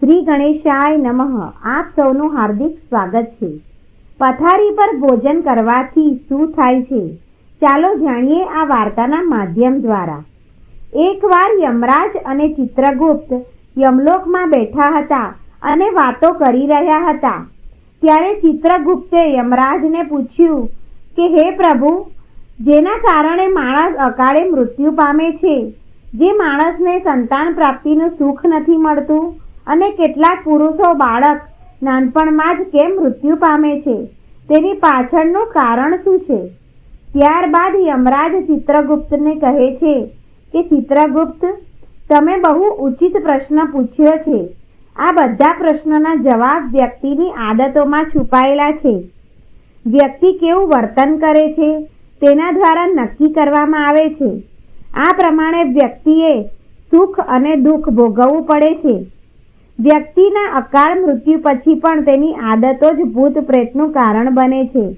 શ્રી ગણેશાય નમઃ. આપ સૌનું હાર્દિક સ્વાગત છે. પથારી પર ભોજન કરવાથી શું થાય છે? ચાલો જાણીએ આ વાર્તાના માધ્યમ દ્વારા. એકવાર યમરાજ અને ચિત્રગુપ્ત યમલોકમાં બેઠા હતા અને વાતો કરી રહ્યા હતા, ત્યારે ચિત્રગુપ્તે યમરાજને પૂછ્યું કે, હે પ્રભુ, જેના કારણે માણસ અકાળે મૃત્યુ પામે છે? જે માણસને સંતાન પ્રાપ્તિનું સુખ નથી મળતું અને કેટલાક પુરુષો બાળક નાનપણમાં જ કેમ મૃત્યુ પામે છે? તેની પાછળનું કારણ શું છે? ત્યારબાદ યમરાજ ચિત્રગુપ્તને કહે છે કે, ચિત્રગુપ્ત, તમે બહુ ઉચિત પ્રશ્ન પૂછ્યો છે. આ બધા પ્રશ્નોના જવાબ વ્યક્તિની આદતોમાં છુપાયેલા છે. વ્યક્તિ કેવું વર્તન કરે છે તેના દ્વારા નક્કી કરવામાં આવે છે. આ પ્રમાણે વ્યક્તિએ સુખ અને દુઃખ ભોગવવું પડે છે. વ્યક્તિના અકાળ મૃત્યુ પછી પણ તેની આદતો જ ભૂત પ્રેતનું કારણ બને છે.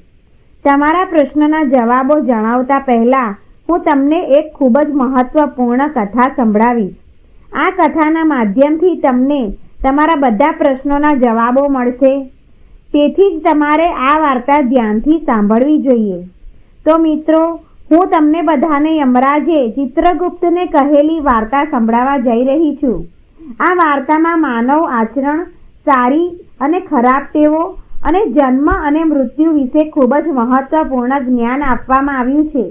તમારા પ્રશ્નના જવાબો જણાવતા પહેલા હું તમને એક ખૂબ જ મહત્વપૂર્ણ કથા સંભળાવીશ. આ કથાના માધ્યમથી તમને તમારા બધા પ્રશ્નોના જવાબો મળશે. તેથી જ તમારે આ વાર્તા ધ્યાનથી સાંભળવી જોઈએ. તો મિત્રો, હું તમને બધાને યમરાજે ચિત્રગુપ્તને કહેલી વાર્તા સંભળાવવા જઈ રહી છું. આ વાર્તામાં માનવ આચરણ, સારી અને ખરાબ ટેવો અને જન્મ અને મૃત્યુ વિશે ખૂબ જ મહત્વપૂર્ણ જ્ઞાન આપવામાં આવ્યું છે.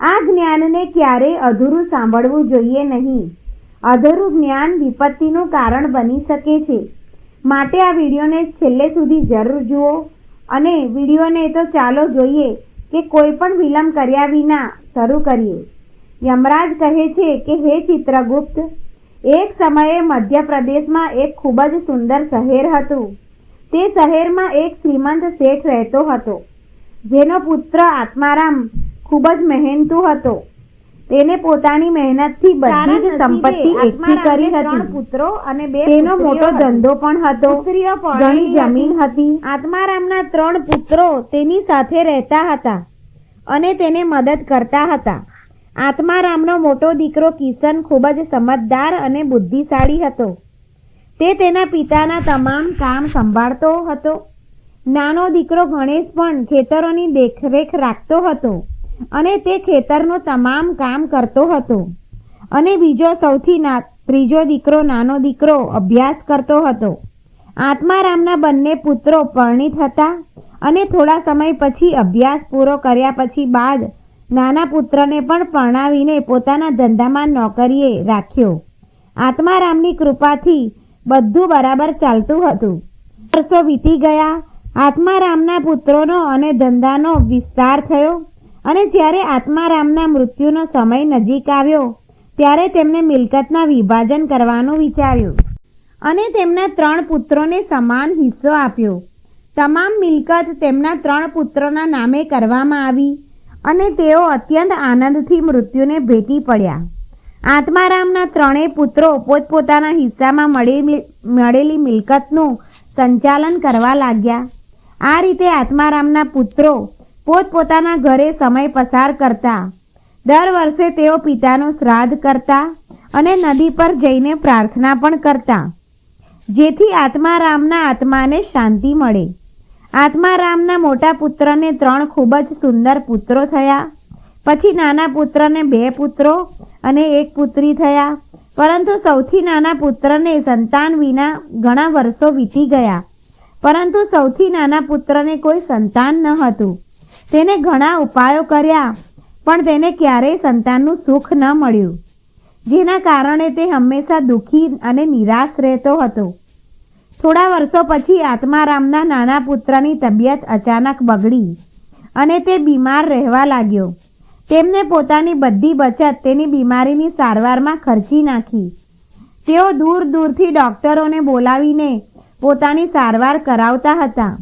આ જ્ઞાનને ક્યારેય અધૂરું સાંભળવું જોઈએ નહીં. અધૂરું જ્ઞાન વિપત્તિનું કારણ બની શકે છે. માટે આ વિડીયોને છેલ્લે સુધી જરૂર જુઓ અને વિડીયોને તો ચાલો જોઈએ કે કોઈ પણ વિલંબ કર્યા વિના શરૂ કરીએ. યમરાજ કહે છે કે, હે ચિત્રગુપ્ત એક સમયે મધ્યપ્રદેશમાં એક ખૂબ જ સુંદર શહેર હતું. તે શહેરમાં એક શ્રીમંત શેઠ રહેતો હતો જેનો પુત્ર આત્મારામ ખૂબ જ મહેનતુ હતો. તેને પોતાની મહેનતથી બધી જ સંપત્તિ એકઠી કરી હતી. પુત્રો અને બે તેનો મોટો ધંધો પણ હતો ઘણી જમીન હતી. આત્મારામના ત્રણ પુત્રો તેની સાથે રહેતા હતા અને તેને મદદ કરતા હતા. આત્મારામનો મોટો દીકરો કિશન ખૂબ જ સમજદાર અને બુદ્ધિશાળી હતો. તે તેના પિતાના તમામ કામ સંભાળતો હતો. નાનો દીકરો ગણેશ પણ ખેતરોની દેખરેખ રાખતો હતો અને તે ખેતરનું તમામ કામ કરતો હતો. અને બીજો સૌથી ના, ત્રીજો દીકરો નાનો દીકરો અભ્યાસ કરતો હતો. આત્મારામના બંને પુત્રો પરણિત હતા અને થોડા સમય પછી અભ્યાસ પૂરો કર્યા પછી બાદ નાના પુત્રને પણ પરણાવીને પોતાના ધંધામાં નોકરીએ રાખ્યો. આત્મારામની કૃપાથી બધું બરાબર ચાલતું હતું. વર્ષો વીતી ગયા, આત્મારામના પુત્રોનો અને ધંધાનો વિસ્તાર થયો અને જ્યારે આત્મારામના મૃત્યુનો સમય નજીક આવ્યો, ત્યારે તેમને મિલકતના વિભાજન કરવાનું વિચાર્યું અને તેમના ત્રણ પુત્રોને સમાન હિસ્સો આપ્યો. તમામ મિલકત તેમના ત્રણ પુત્રોના નામે કરવામાં આવી. અને તેઓ અત્યંત આનંદથી મૃત્યુને ભેટી પડ્યા. આત્મારામના ત્રણેય પુત્રો પોતપોતાના હિસ્સામાં મળેલી મિલકતનું સંચાલન કરવા લાગ્યા. આ રીતે આત્મારામના પુત્રો પોતપોતાના ઘરે સમય પસાર કરતા. દર વર્ષે તેઓ પિતાનું શ્રાદ્ધ કરતા અને નદી પર જઈને પ્રાર્થના પણ કરતા. જેથી આત્મારામના આત્માને શાંતિ મળે. આત્મારામના મોટા પુત્રને ત્રણ ખૂબ જ સુંદર પુત્રો થયા. પછી નાના પુત્રને બે પુત્રો અને એક પુત્રી થયા. પરંતુ સૌથી નાના પુત્રને સંતાન વિના ઘણા વર્ષો વીતી ગયા. પરંતુ સૌથી નાના પુત્રને કોઈ સંતાન ન હતું. તેને ઘણા ઉપાયો કર્યા, પણ તેને ક્યારેય સંતાનનું સુખ ન મળ્યું. જેના કારણે તે હંમેશા દુઃખી અને નિરાશ રહેતો હતો. થોડા વર્ષો પછી આત્મારામના નાના પુત્રની તબિયત અચાનક બગડી અને તે બીમાર રહેવા લાગ્યો. તેમને પોતાની બધી બચત તેની બીમારીની સારવારમાં ખર્ચી નાખી. તેઓ દૂર દૂરથી ડૉક્ટરોને બોલાવીને પોતાની સારવાર કરાવતા હતા.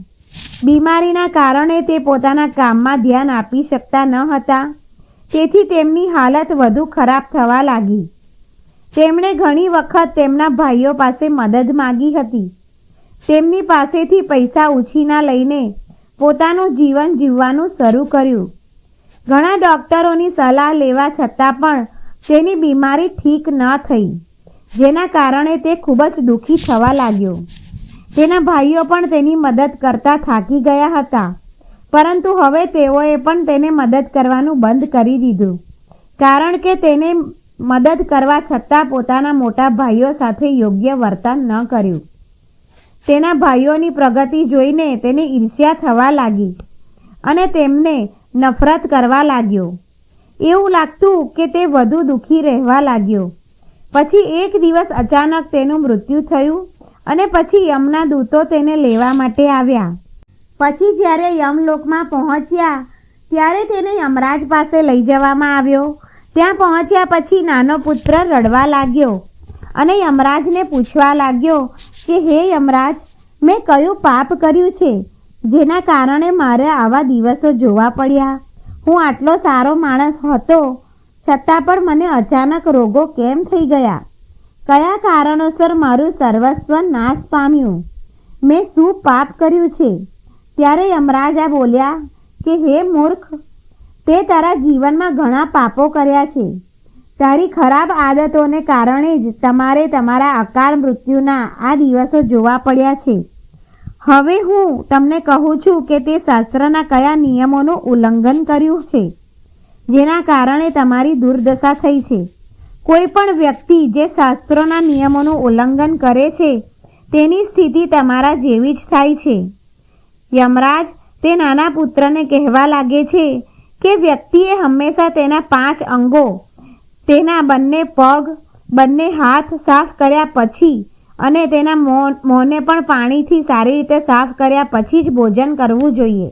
બીમારીના કારણે તે પોતાના કામમાં ધ્યાન આપી શકતા ન હતા. તેથી તેમની હાલત વધુ ખરાબ થવા લાગી. તેમણે ઘણી વખત તેમના ભાઈઓ પાસે મદદ માગી હતી. તેમની પાસેથી પૈસા ઉછીના લઈને પોતાનું જીવન જીવવાનું શરૂ કર્યું. ઘણા ડોક્ટરોની સલાહ લેવા છતાં પણ તેની બીમારી ઠીક ન થઈ, જેના કારણે તે ખૂબ જ દુઃખી થવા લાગ્યો. તેના ભાઈઓ પણ તેની મદદ કરતા થાકી ગયા હતા, પરંતુ હવે તેઓએ પણ તેને મદદ કરવાનું બંધ કરી દીધું, કારણ કે તેને મદદ કરવા છતાં પોતાના મોટા ભાઈઓ સાથે યોગ્ય વર્તન ન કર્યું. તેના ભાઈઓની પ્રગતિ જોઈને તેને ઈર્ષ્યા થવા લાગી અને તેમને નફરત કરવા લાગ્યો. એવું લાગતું કે તે વધુ દુઃખી રહેવા લાગ્યો. પછી એક દિવસ અચાનક તેનું મૃત્યુ થયું અને પછી યમના દૂતો તેને લેવા માટે આવ્યા. પછી જ્યારે યમલોકમાં પહોંચ્યા, ત્યારે તેને યમરાજ પાસે લઈ જવામાં આવ્યો. ત્યાં પહોંચ્યા પછી નાનો પુત્ર રડવા લાગ્યો અને યમરાજને પૂછવા લાગ્યો કે, હે યમરાજ, મેં કયું પાપ કર્યું છે, જેના કારણે મારે આવા દિવસો જોવા પડ્યા? હું આટલો સારો માણસ હતો, છતાં પણ મને અચાનક રોગો કેમ થઈ ગયા? કયા કારણોસર મારું સર્વસ્વ નાશ પામ્યું? મેં શું પાપ કર્યું છે? ત્યારે યમરાજા બોલ્યા કે, હે મૂર્ખ, તે તારા જીવનમાં ઘણા પાપો કર્યા છે. તારી ખરાબ આદતોને કારણે જ તમારે તમારા અકાળ મૃત્યુના આ દિવસો જોવા પડ્યા છે. હવે હું તમને કહું છું કે તે શાસ્ત્રના કયા નિયમોનું ઉલ્લંઘન કર્યું છે, જેના કારણે તમારી દુર્દશા થઈ છે. કોઈ પણ વ્યક્તિ જે શાસ્ત્રોના નિયમોનું ઉલ્લંઘન કરે છે, તેની સ્થિતિ તમારા જેવી જ થાય છે. યમરાજ, તે નાના પુત્રને કહેવા લાગે છે કે વ્યક્તિએ હંમેશા તેના પાંચ અંગો તેના બંને પગ, બંને હાથ સાફ કર્યા પછી અને તેના મોંને પણ પાણીથી સારી રીતે સાફ કર્યા પછી જ ભોજન કરવું જોઈએ.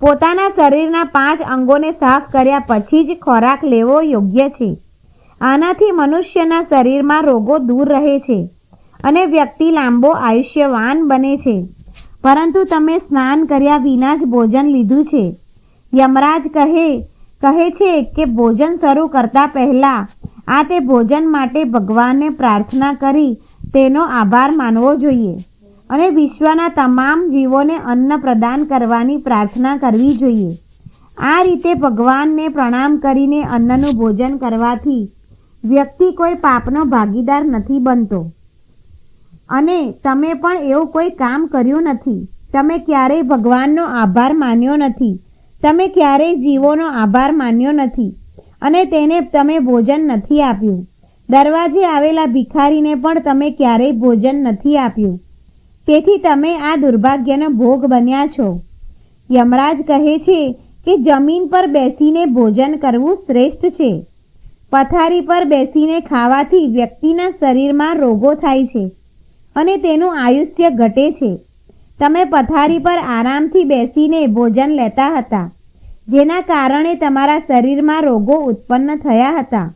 પોતાના શરીરના પાંચ અંગોને સાફ કર્યા પછી જ ખોરાક લેવો યોગ્ય છે. આનાથી મનુષ્યના શરીરમાં રોગો દૂર રહે છે અને વ્યક્તિ લાંબો આયુષ્યવાન બને છે. પરંતુ તમે સ્નાન કર્યા વિના જ ભોજન લીધું છે. યમરાજ કહે કહે છે કે ભોજન શરૂ કરતા પહેલાં આ તે ભોજન માટે ભગવાનને પ્રાર્થના કરી તેનો આભાર માનવો જોઈએ અને વિશ્વના તમામ જીવોને અન્ન પ્રદાન કરવાની પ્રાર્થના કરવી જોઈએ. આ રીતે ભગવાનને પ્રણામ કરીને અન્નનું ભોજન કરવાથી વ્યક્તિ કોઈ પાપનો ભાગીદાર નથી બનતો. અને તમે પણ એવું કોઈ કામ કર્યું નથી. તમે ક્યારેય ભગવાનનો આભાર માન્યો નથી. તમે ક્યારેય જીવોનો આભાર માન્યો નથી અને તેને તમે ભોજન નથી આપ્યું. દરવાજે આવેલા ભિખારીને પણ તમે ક્યારેય ભોજન નથી આપ્યું. તેથી તમે આ દુર્ભાગ્યનો ભોગ બન્યા છો. યમરાજ કહે છે કે જમીન પર બેસીને ભોજન કરવું શ્રેષ્ઠ છે. પથારી પર બેસીને ખાવાથી વ્યક્તિના શરીરમાં રોગો થાય છે અને તેનું આયુષ્ય ઘટે છે. તમે પથારી પર આરામથી બેસીને ભોજન લેતા હતા, જેના કારણે તમારા શરીરમાં રોગો ઉત્પન્ન થયા હતા.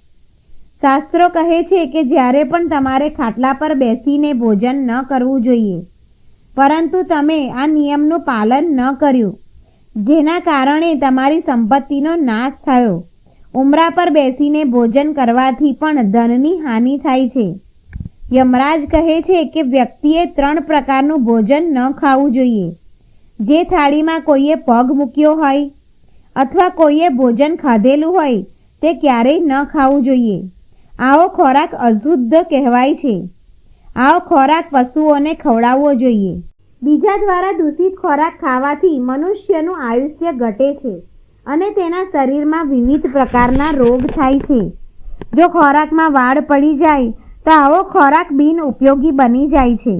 શાસ્ત્રો કહે છે કે જ્યારે પણ તમારે ખાટલા પર બેસીને ભોજન ન કરવું જોઈએ, પરંતુ તમે આ નિયમનું પાલન ન કર્યું, જેના કારણે તમારી સંપત્તિનો નાશ થયો. ઉમરા પર બેસીને ભોજન કરવાથી પણ ધનની હાનિ થાય છે. યમરાજ કહે છે કે વ્યક્તિએ ત્રણ પ્રકારનું ભોજન ન ખાવું જોઈએ. જે થાળીમાં કોઈએ પગ મૂક્યો હોય અથવા કોઈએ ભોજન ખાધેલું હોય તે ક્યારેય ન ખાવું જોઈએ. આવો ખોરાક અશુદ્ધ કહેવાય છે. આવો ખોરાક પશુઓને ખવડાવવો જોઈએ. બીજા દ્વારા દૂષિત ખોરાક ખાવાથી મનુષ્યનું આયુષ્ય ઘટે છે અને તેના શરીરમાં વિવિધ પ્રકારના રોગ થાય છે. જો ખોરાકમાં વાળ પડી જાય તો આવો ખોરાક બિન ઉપયોગી બની જાય છે.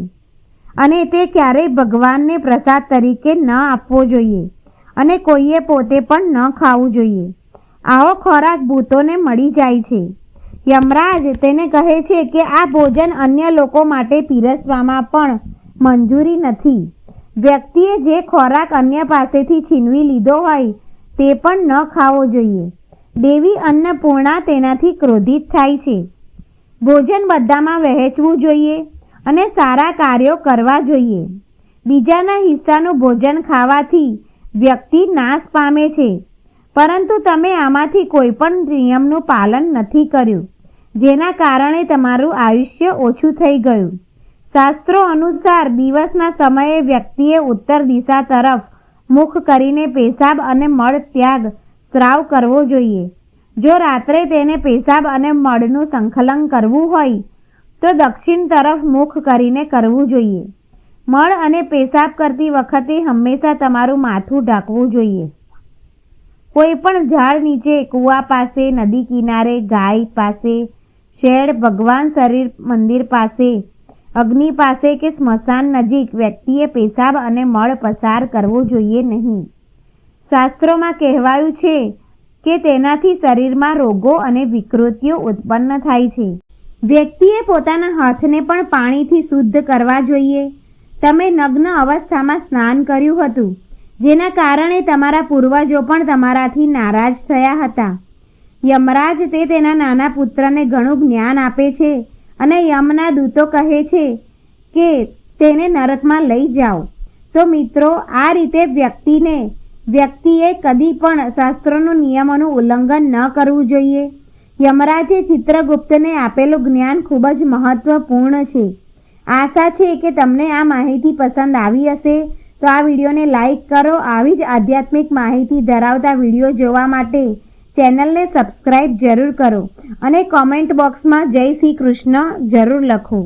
અને તે ક્યારેય ભગવાનને પ્રસાદ તરીકે ન આપવો જોઈએ અને કોઈએ પોતે પણ ન ખાવું જોઈએ. આવો ખોરાક ભૂતોને મળી જાય છે. યમરાજ તેને કહે છે કે આ ભોજન અન્ય લોકો માટે પીરસવામાં પણ મંજૂરી નથી. વ્યક્તિએ જે ખોરાક અન્ય પાસેથી છીનવી લીધો હોય તે પણ ન ખાવો જોઈએ. દેવી અન્નપૂર્ણા તેનાથી ક્રોધિત થાય છે. ભોજન બધામાં વહેંચવું જોઈએ અને સારા કાર્યો કરવા જોઈએ. બીજાના હિસ્સાનું ભોજન ખાવાથી વ્યક્તિ નાશ પામે છે. પરંતુ તમે આમાંથી કોઈ પણ નિયમનું પાલન નથી કર્યું, જેના કારણે તમારું આયુષ્ય ઓછું થઈ ગયું. શાસ્ત્રો અનુસાર દિવસના સમયે વ્યક્તિએ ઉત્તર દિશા તરફ મુખ કરીને પેશાબ અને મળ ત્યાગ, સ્ત્રાવ કરવો જોઈએ. જો રાત્રે તેને પેશાબ અને મળનું સંકલન કરવું હોય, તો દક્ષિણ તરફ મુખ કરીને કરવું જોઈએ. મળ અને પેશાબ કરતી વખતે હંમેશા તમારું માથું ઢાંકવું જોઈએ. કોઈ પણ ઝાડ નીચે કૂવા પાસે, નદી કિનારે, ગાય પાસે શેડ ભગવાન શરીર મંદિર પાસે, અગ્નિ પાસે કે સ્મશાન નજીક વ્યક્તિએ પેશાબ અને મળ પસાર કરવો જોઈએ નહીં. શાસ્ત્રોમાં કહેવાયું છે કે તેનાથી શરીરમાં રોગો અને વિકૃતિઓ ઉત્પન્ન થાય છે. વ્યક્તિએ પોતાના હાથને પણ પાણીથી શુદ્ધ કરવા જોઈએ. તમે નગ્ન અવસ્થામાં સ્નાન કર્યું હતું, જેના કારણે તમારા પૂર્વજો પણ તમારાથી નારાજ થયા હતા. યમરાજ તે તેના નાના પુત્રને ઘણું જ્ઞાન આપે છે અને યમના દૂતો કહે છે કે, તેને નરકમાં લઈ જાઓ. તો મિત્રો, આ રીતે વ્યક્તિને વ્યક્તિએ કદી પણ શાસ્ત્રોનું નિયમોનું ઉલ્લંઘન ન કરવું જોઈએ. યમરાજે ચિત્રગુપ્તને આપેલું જ્ઞાન ખૂબ જ મહત્વપૂર્ણ છે. આશા છે કે તમને આ માહિતી પસંદ આવી હશે. તો આ વિડીયોને લાઈક કરો, આવી જ આધ્યાત્મિક માહિતી ધરાવતા વીડિયો જોવા માટે ચેનલને સબસ્ક્રાઇબ જરૂર કરો અને કોમેન્ટ બોક્સમાં જય શ્રી કૃષ્ણ જરૂર લખો.